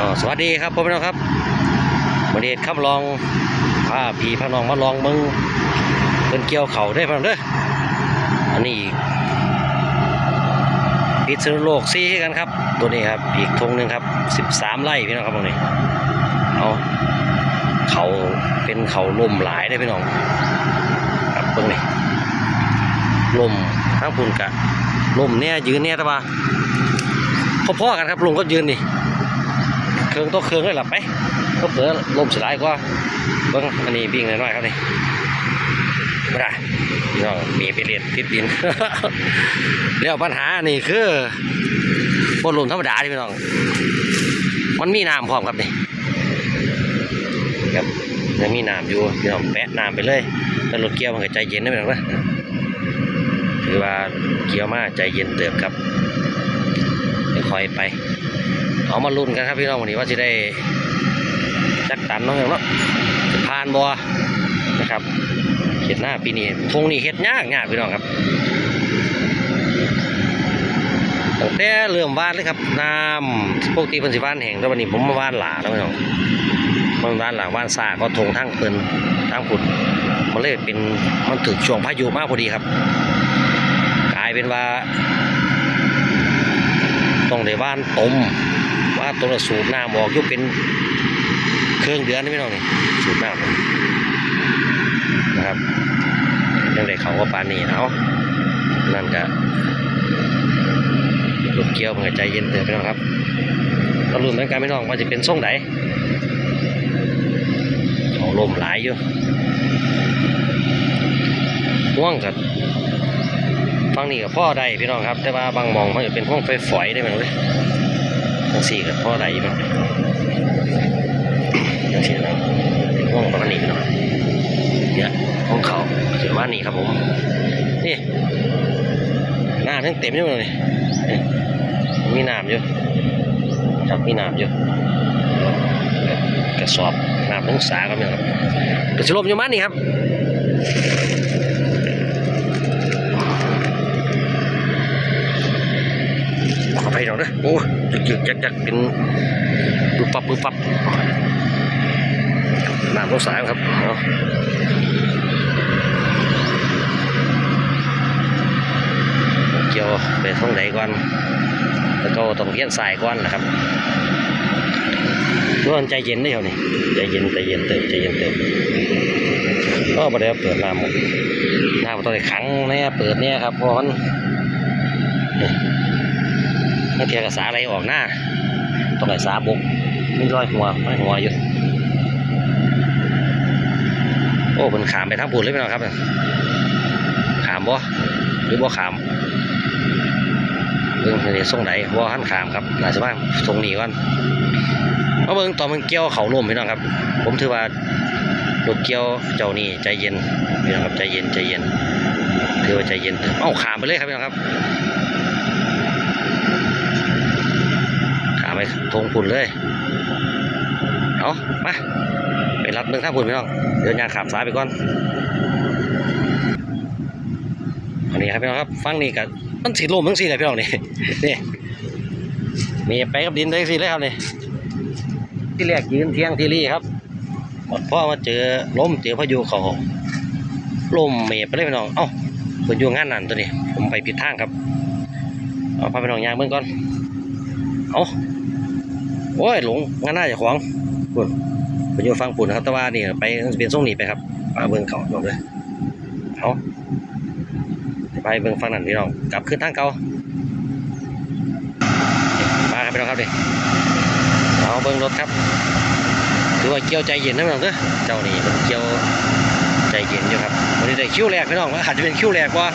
ก็สวัสดีครับพ่อพี่น้องครับวันนี้ข้ามลองพาพี่พาน้องมาลองมึงเป็นเกี่ยวเขาได้พ่อเด้ออันนี้พิษณุโลกซีกันครับ ตัวนี้ครับอีกธงหนึ่งครับสิบสามไร่พี่น้องครับตรงนี้เอาเขาเป็นเขาลมหลายได้พี่น้องครับเบิ่งนี่ลมทั้งพุ่นกะลมเนี่ยยืนเนี่ยตะบาพ่อๆกันครับลุงก็ยืนนี่ รื่องตัวเครื่องเลยหลับไปก็เผื่อลมสลายก็เบิ้งอันนี้วิ่งน้อยๆครับนี่ไม่ได้พี่น้องมีไปเรียนติดดินแล้วปัญหานี่คือบนลมธรรมดาที่พี่น้องมันมีน้ำพร้อมครับนี่ครับยังมีน้ำอยู่พี่น้องแปะน้ำไปเลยแต่รถเกียวมันก็ใจเย็นนะพี่น้องนะถือว่าเกียวมากใจเย็นเติบครับค่อยไป เอามาลุ้นกันครับพี่น้องวันนี้ว่าจะได้จักตันน้องเนาะจะผ่านบ่นะครับเห็ดหน้าปีนี้ทงนี้เห็ดยากยากพี่น้องครับตั้งแต่เริ่มวานเลยครับน้ำปกติเพิ่นสิวานแห้งแต่วันนี้ผมมาวานหลาแล้วพี่น้องมันวานหลาวานซาก็ทงทั้งเพิ่นทั้งผุดมันเลยเป็นมันถึกช่วงพายุมากพอดีครับ กลายเป็นว่า ต้องได้านต้มว่าตัวสูบน้ำออกยุบเป็นเครื่องเดือนนี่ไม่ต้องนี่สูบน้ำนะครับยังได้เขาว่าปานนี้เอานั่นก็รถเกี่ยวมันก็ใจเย็นเตือนไปน้องครับตำรวจเหมือนกันไม่น้องว่าจะเป็นส่งไหนเขาลมหลายอยู่ห่วงกับ ฟังนี่กับพ่อได้พี่น้องครับ แต่ว่าบางมองมันจะเป็นห้องไฟฝอยได้ไหมเลยทั้งสี่กับพ่อได้อยู่มั้งทั้งสี่นะเป็นห้องประมาณนี้พี่น้องเนี่ยห้องเขาเสียว่านี่ครับผมนี่หน้าทั้งเต็มอยู่เลยมีน้ำอยู่ครับมีน้ำอยู่กระสอบน้ำทั้งสาครับเนี่ยครับกระสลมอยู่มันนี่ครับ ขอ ไปหน่อยนะโอ้ยึกยึกยักยักเป็นปุ๊บปับปุ๊บปับน้ำรถสายครับเอาเกี่ยวไปท่องไหนก่อน แล้วก็ต้องเพี้ยนสายก่อนนะครับทุกคนใจเย็นได้เหรอนี่ใจเย็นใจเย็นเติมใจเย็นเติมก็ประเดี๋ยวเปิดน้ำหมดน้ำต้องได้ขังเนี่ยเปิดเนี่ยครับพราะมัน ไม่เทียกับสาอะไรออกหน้าต้องไอ้สาบุกมีรอยหัวรอยหัวอยู่โอ้เป็นขามไปทางปูนเลยพี่น้องครับขามบ่หรือบ่ขามเบิ่งนี่ส่งไหนบ่หันขามครับน่าจะว่าส่งหนีก่อนมาเบิ่งตอนมันเกี่ยวเขาล่มพี่น้องครับ ผมถือว่ารถเกี่ยวเจ้านี่ใจเย็นพี่น้องครับใจเย็นใจเย็นถือว่าใจเย็นเอ้าขามไปเลยครับพี่น้องครับ ไปทงพุ่นเลยเอามาไปรัดเมืองท่าพุ่นพี่น้องเดินยางขับสายไปก่อนอันนี้ครับพี่น้องครับฟังนี่กับมันสีลมทั้งสีเลยพี่น้องนี่นี่มีไปกับดินทั้งสีเลยครับนี่ที่แรกยืนเที่ยงที่รี่ครับหมดพ่อมาเจอล้มเจอพายุเขาลมเมยไปเลยพี่น้องเอ้าเพิ่นอยู่งานนั่นตัวนี้ผมไปผิดทางครับเอาพาไปน้องยางเบิ่งก่อนเอา โอ้ยหลงงานหน้าจะขวางปุ่นเป็นอยู่ฟังปุ่นนะครับแต่ว่านี่ไปเป็นส่งหนีไปครับมาเบิ่งเขาบอกเลยเอาไปเบิ่งฟังนั่นพี่น้องกลับขึ้นทางเก่ามาครับพี่น้องครับดิเอาเบิ่งรถครับถือว่าเกี่ยวใจเย็นนะพี่น้องเด้อเจ้านี่มันเกี่ยวใจเย็นอยู่ครับวันนี้ได้คิวแรกพี่น้องว่าอาจจะเป็นคิวแรกว่า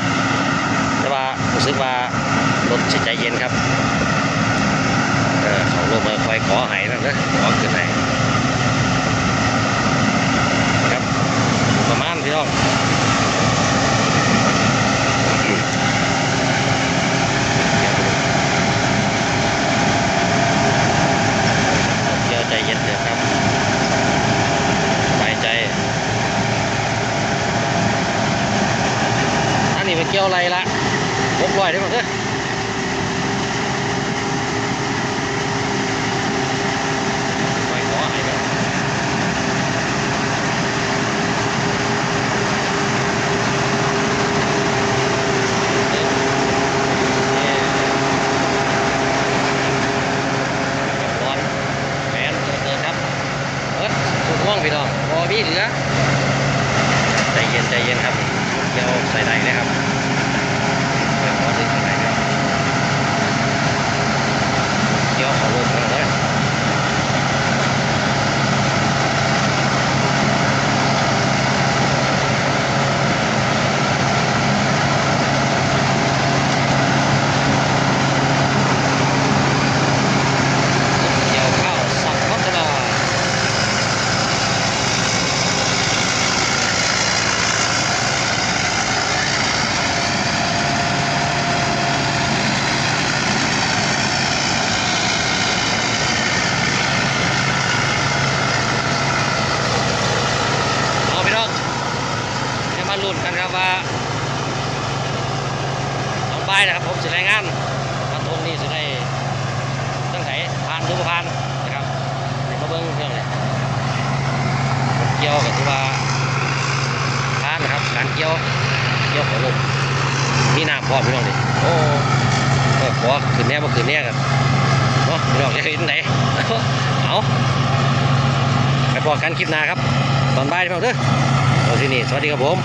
แต่ว่ารู้สึกว่ารถใจเย็นครับ อเขาลงมาคอยขอหายนั่นนะขอขึ้นให้ครับประมาณพี่น้องเดี๋ยวใจเย็นเดี๋ยวครับสบายใจ อันนี้ไปเกี่ยวอะไรละหกร้อยได้หมดเลย พี่น้องบอมีเหลือใจเย็นใจเย็นครับเดี๋ยว ใส่ได้นะครับเดี๋ยวขอดึงข้างในเดี๋ยวเดี๋ยวขอลงก่อนเลย เกี่ยวข้าวสับพัฒนาเอาพี่น้องจะมาลุ้นกันครับว่าตอน บ่ายนะครับผมจะรายงานว่าตรงนี้จะได้ตั้งไหนผ่านหรือบ่ผ่านนะครับเดี๋ยวมาเบิ้งเครื่องเลยเกี่ยวกับที่ว่าผ่านนะครับการเกี่ยวเกี่ยวของลมมีน้ำพร้อมพี่น้องนี่โอ้เออขอขึ้นแน่บ่ขึ้นแน่กันเนาะพี่น้องจะเห็นไหนเอาไปพอกันคลิปหน้าครับ ตอนบ่ายพี่น้องเด้อเอาที่นี่สวัสดีครับผม